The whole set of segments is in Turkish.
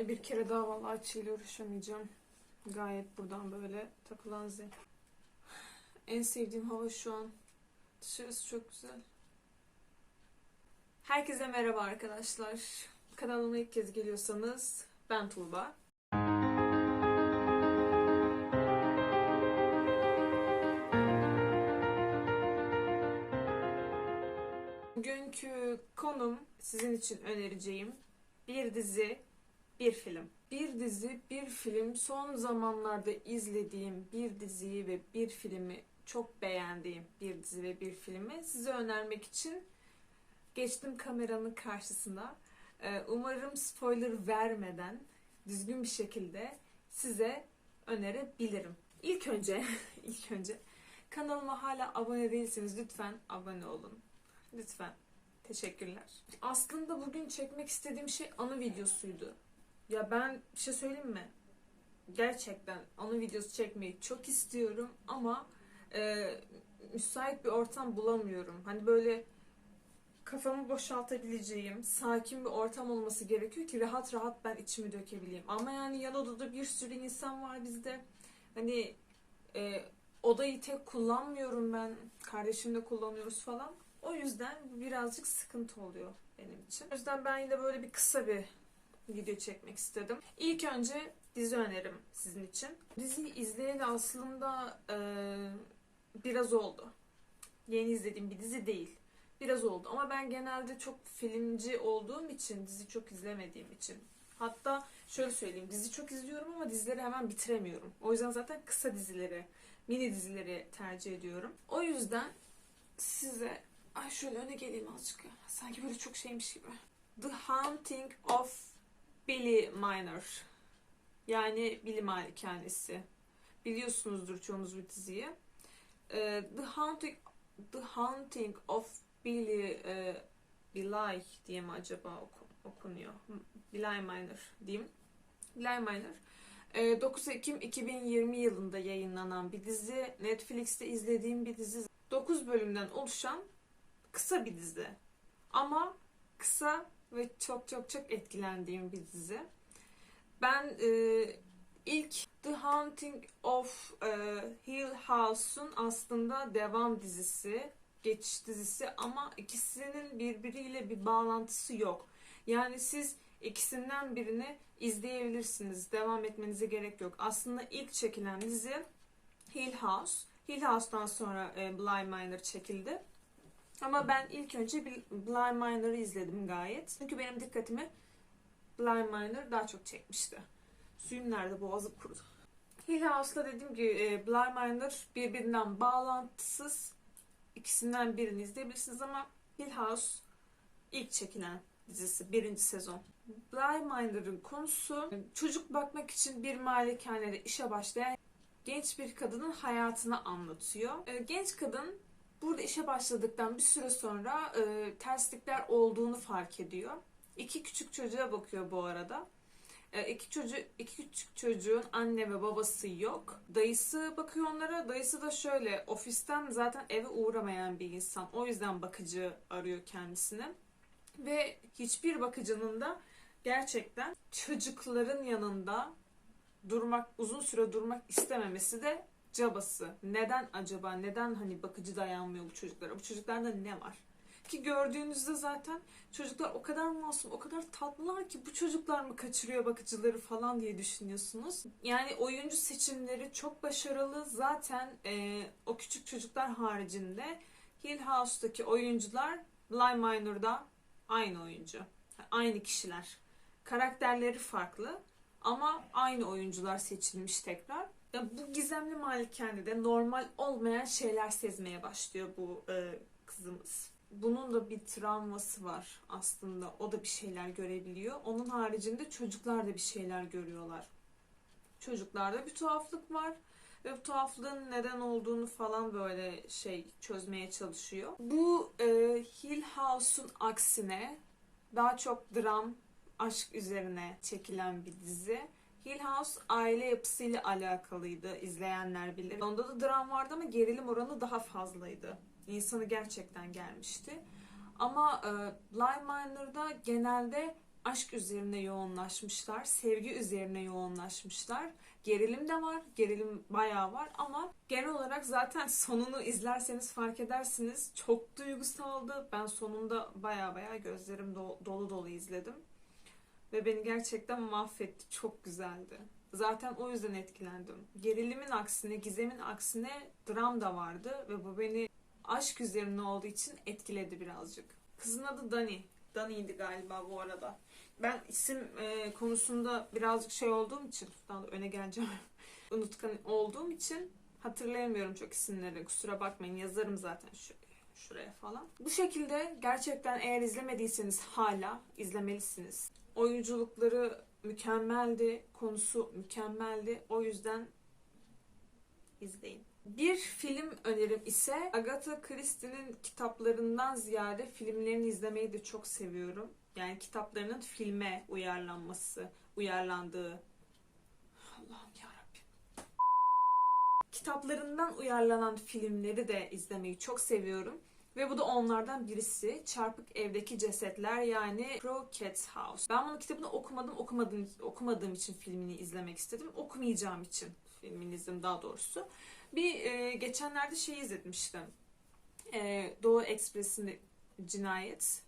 Ay bir kere daha vallahi açıyla uğraşamayacağım. Gayet buradan böyle takılan zen. En sevdiğim hava şu an. Dışarısı çok güzel. Herkese merhaba arkadaşlar. Kanalıma ilk kez geliyorsanız ben Tuğba. Bugünkü konum sizin için önereceğim bir dizi, bir film. Bir dizi, bir film son zamanlarda izlediğim bir diziyi ve bir filmi çok beğendiğim bir dizi ve bir filmi size önermek için geçtim kameranın karşısına. Ee, Umarım spoiler vermeden düzgün bir şekilde size önerebilirim. İlk önce, ilk önce kanalıma hala abone değilseniz lütfen abone olun. Lütfen. Teşekkürler. Aslında bugün çekmek istediğim şey anı videosuydu. Ya ben bir şey söyleyeyim mi? Gerçekten anı videosu çekmeyi çok istiyorum ama e, müsait bir ortam bulamıyorum. Hani böyle kafamı boşaltabileceğim, sakin bir ortam olması gerekiyor ki rahat rahat ben içimi dökebileyim. Ama yani yan odada bir sürü insan var bizde. Hani e, odayı tek kullanmıyorum ben. Kardeşimle kullanıyoruz falan. O yüzden birazcık sıkıntı oluyor benim için. O yüzden ben yine böyle bir kısa bir video çekmek istedim. İlk önce dizi önerim sizin için. Diziyi izleyeli aslında e, biraz oldu. Yeni izlediğim bir dizi değil. Biraz oldu ama ben genelde çok filmci olduğum için, dizi çok izlemediğim için. Hatta şöyle söyleyeyim, dizi çok izliyorum ama dizileri hemen bitiremiyorum. O yüzden zaten kısa dizileri, mini dizileri tercih ediyorum. O yüzden size Ay şöyle öne geleyim azıcık. Sanki böyle çok şeymiş gibi. The Haunting of Billy Miner. Yani Billy Malikanesi. Biliyorsunuzdur çoğunuz bu diziyi. Ee, The Haunting The Haunting of Billy e, Billy diye mi acaba oku- okunuyor? Billy Miner diyeyim. Billy Miner. Ee, 9 Ekim 2020 yılında yayınlanan bir dizi. Netflix'te izlediğim bir dizi. 9 bölümden oluşan kısa bir dizi. Ama kısa ve çok çok çok etkilendiğim bir dizi. Ben e, ilk The Haunting of e, Hill House'un aslında devam dizisi, geçiş dizisi ama ikisinin birbiriyle bir bağlantısı yok. Yani siz ikisinden birini izleyebilirsiniz. Devam etmenize gerek yok. Aslında ilk çekilen dizi Hill House. Hill House'dan sonra e, Bly Manor çekildi. Ama ben ilk önce Bl- Bly Minor'ı izledim gayet. Çünkü benim dikkatimi Bly Minor daha çok çekmişti. Suyum nerede? Boğazım kurudu. Hill House'la dediğim gibi e, Bly Minor birbirinden bağlantısız. İkisinden birini izleyebilirsiniz ama Hill House ilk çekilen dizisi. Birinci sezon. Bly Minor'ın konusu çocuk bakmak için bir malikanede işe başlayan genç bir kadının hayatını anlatıyor. E, Genç kadın Burada işe başladıktan bir süre sonra e, terslikler olduğunu fark ediyor. İki küçük çocuğa bakıyor bu arada. E, iki, çocuğu, iki küçük çocuğun anne ve babası yok. Dayısı bakıyor onlara. Dayısı da şöyle ofisten zaten eve uğramayan bir insan. O yüzden bakıcı arıyor kendisine. Ve hiçbir bakıcının da gerçekten çocukların yanında durmak, uzun süre durmak istememesi de cabası. Neden acaba? Neden hani bakıcı dayanmıyor bu çocuklara? Bu çocuklarda ne var? Ki gördüğünüzde zaten çocuklar o kadar masum, o kadar tatlılar ki bu çocuklar mı kaçırıyor bakıcıları falan diye düşünüyorsunuz. Yani oyuncu seçimleri çok başarılı. Zaten e, o küçük çocuklar haricinde Hill House'daki oyuncular Bly Minor'da aynı oyuncu. Aynı kişiler. Karakterleri farklı ama aynı oyuncular seçilmiş tekrar. Ya bu gizemli malikanede normal olmayan şeyler sezmeye başlıyor bu e, kızımız. Bunun da bir travması var aslında. O da bir şeyler görebiliyor. Onun haricinde çocuklar da bir şeyler görüyorlar. Çocuklarda bir tuhaflık var ve bu tuhaflığın neden olduğunu falan böyle şey çözmeye çalışıyor. Bu e, Hill House'un aksine daha çok dram, aşk üzerine çekilen bir dizi. Hill House aile yapısıyla alakalıydı. izleyenler bilir. Onda da dram vardı ama gerilim oranı daha fazlaydı. İnsanı gerçekten gelmişti. Ama e, Bly Minor'da genelde aşk üzerine yoğunlaşmışlar, sevgi üzerine yoğunlaşmışlar. Gerilim de var, gerilim bayağı var ama genel olarak zaten sonunu izlerseniz fark edersiniz. Çok duygusaldı. Ben sonunda bayağı bayağı gözlerim do- dolu dolu izledim. Ve beni gerçekten mahvetti. Çok güzeldi. Zaten o yüzden etkilendim. Gerilimin aksine, gizemin aksine dram da vardı ve bu beni aşk üzerine olduğu için etkiledi birazcık. Kızın adı Dani. Dani'ydi galiba bu arada. Ben isim e, konusunda birazcık şey olduğum için, daha da öne geleceğim, unutkan olduğum için hatırlayamıyorum çok isimleri. Kusura bakmayın yazarım zaten şu, şuraya falan. Bu şekilde gerçekten eğer izlemediyseniz hala izlemelisiniz. Oyunculukları mükemmeldi, konusu mükemmeldi. O yüzden izleyin. Bir film önerim ise Agatha Christie'nin kitaplarından ziyade filmlerini izlemeyi de çok seviyorum. Yani kitaplarının filme uyarlanması, uyarlandığı. Allah'ım yarabbim. Kitaplarından uyarlanan filmleri de izlemeyi çok seviyorum. Ve bu da onlardan birisi. Çarpık Evdeki Cesetler yani Crow Cat's House. Ben bunun kitabını okumadım, okumadığım, okumadığım için filmini izlemek istedim. Okumayacağım için filmini izledim daha doğrusu. Bir e, geçenlerde şey izletmiştim. E, Doğu Ekspresi'nde Cinayet.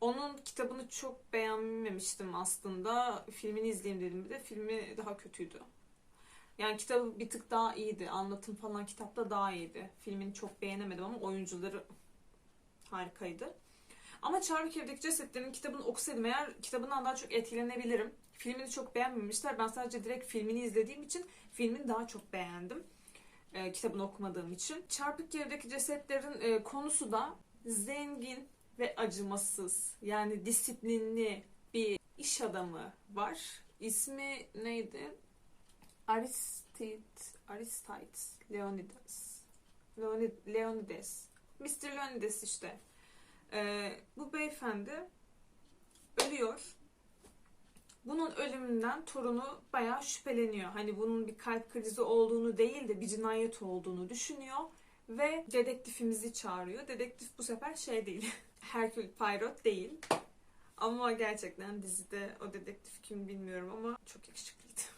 Onun kitabını çok beğenmemiştim aslında. Filmini izleyeyim dedim bir de. Filmi daha kötüydü. Yani kitabı bir tık daha iyiydi. Anlatım falan kitapta daha iyiydi. Filmini çok beğenemedim ama oyuncuları harikaydı. Ama Çarmık Evdeki Cesetlerin kitabını okusaydım eğer kitabından daha çok etkilenebilirim. Filmini çok beğenmemişler. Ben sadece direkt filmini izlediğim için filmini daha çok beğendim. E, kitabını okumadığım için. Çarpık Evdeki Cesetlerin e, konusu da zengin ve acımasız yani disiplinli bir iş adamı var. İsmi neydi? Aristide, Aristides, Leonidas. Leonid, Leonidas. Mr. Leonidas işte. Ee, bu beyefendi ölüyor. Bunun ölümünden torunu bayağı şüpheleniyor. Hani bunun bir kalp krizi olduğunu değil de bir cinayet olduğunu düşünüyor. Ve dedektifimizi çağırıyor. Dedektif bu sefer şey değil. Hercule Poirot değil. Ama gerçekten dizide o dedektif kim bilmiyorum ama çok yakışıklıydı.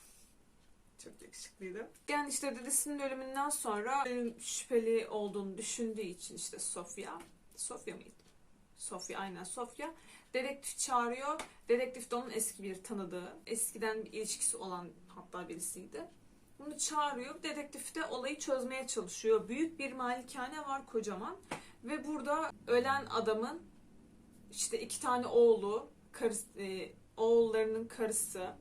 Çok yakışıklıydı. Yani işte dedesinin ölümünden sonra şüpheli olduğunu düşündüğü için işte Sofia. Sofia mıydı? Sofia aynen Sofia. Dedektif çağırıyor. Dedektif de onun eski bir tanıdığı. Eskiden bir ilişkisi olan hatta birisiydi. Bunu çağırıyor. Dedektif de olayı çözmeye çalışıyor. Büyük bir malikane var kocaman. Ve burada ölen adamın işte iki tane oğlu, karısı, e, oğullarının karısı,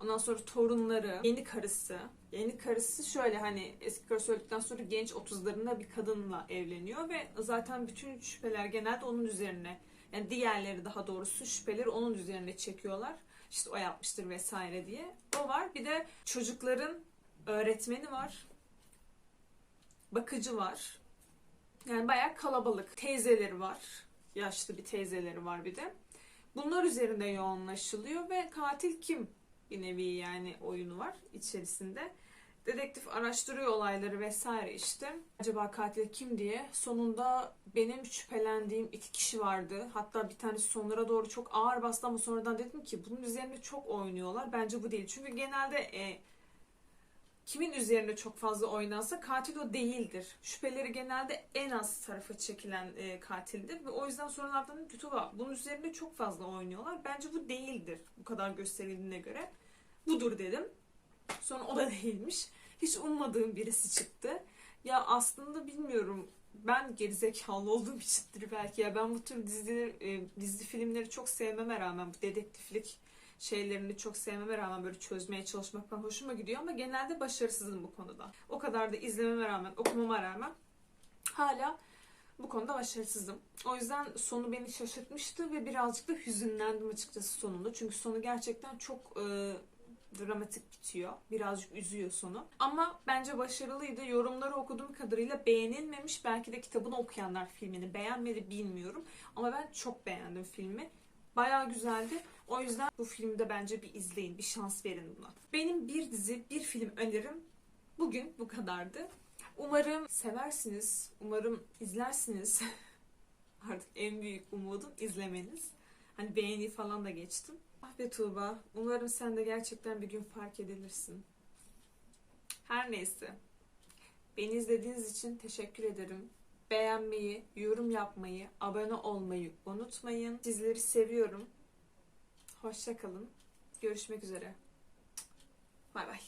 ondan sonra torunları, yeni karısı. Yeni karısı şöyle hani eski karısı öldükten sonra genç 30'larında bir kadınla evleniyor ve zaten bütün şüpheler genelde onun üzerine yani diğerleri daha doğrusu şüpheleri onun üzerine çekiyorlar. İşte o yapmıştır vesaire diye. O var. Bir de çocukların öğretmeni var. Bakıcı var. Yani bayağı kalabalık. Teyzeleri var. Yaşlı bir teyzeleri var bir de. Bunlar üzerinde yoğunlaşılıyor ve katil kim? Bir nevi yani oyunu var içerisinde. Dedektif araştırıyor olayları vesaire işte. Acaba katil kim diye. Sonunda benim şüphelendiğim iki kişi vardı. Hatta bir tanesi sonlara doğru çok ağır bastı ama sonradan dedim ki bunun üzerinde çok oynuyorlar. Bence bu değil. Çünkü genelde e, kimin üzerine çok fazla oynansa katil o değildir. Şüpheleri genelde en az tarafa çekilen e, katildir. Ve o yüzden sonralardan kötü var. Bunun üzerinde çok fazla oynuyorlar. Bence bu değildir. Bu kadar gösterildiğine göre. Budur dedim. Sonra o da değilmiş. Hiç ummadığım birisi çıktı. Ya aslında bilmiyorum. Ben gerizekalı olduğum içindir belki. Ya ben bu tür dizileri, e, dizi filmleri çok sevmeme rağmen bu dedektiflik şeylerini çok sevmeme rağmen böyle çözmeye çalışmak falan hoşuma gidiyor ama genelde başarısızım bu konuda. O kadar da izlememe rağmen, okumama rağmen hala bu konuda başarısızım. O yüzden sonu beni şaşırtmıştı ve birazcık da hüzünlendim açıkçası sonunda. Çünkü sonu gerçekten çok e, dramatik bitiyor. Birazcık üzüyor sonu. Ama bence başarılıydı. Yorumları okuduğum kadarıyla beğenilmemiş. Belki de kitabını okuyanlar filmini beğenmedi bilmiyorum. Ama ben çok beğendim filmi. Bayağı güzeldi. O yüzden bu filmde bence bir izleyin, bir şans verin buna. Benim bir dizi, bir film önerim bugün bu kadardı. Umarım seversiniz, umarım izlersiniz. Artık en büyük umudum izlemeniz. Hani beğeni falan da geçtim. Ah be Tuğba, umarım sen de gerçekten bir gün fark edilirsin. Her neyse. Beni izlediğiniz için teşekkür ederim. Beğenmeyi, yorum yapmayı, abone olmayı unutmayın. Sizleri seviyorum. Hoşça kalın. Görüşmek üzere. Bay bay.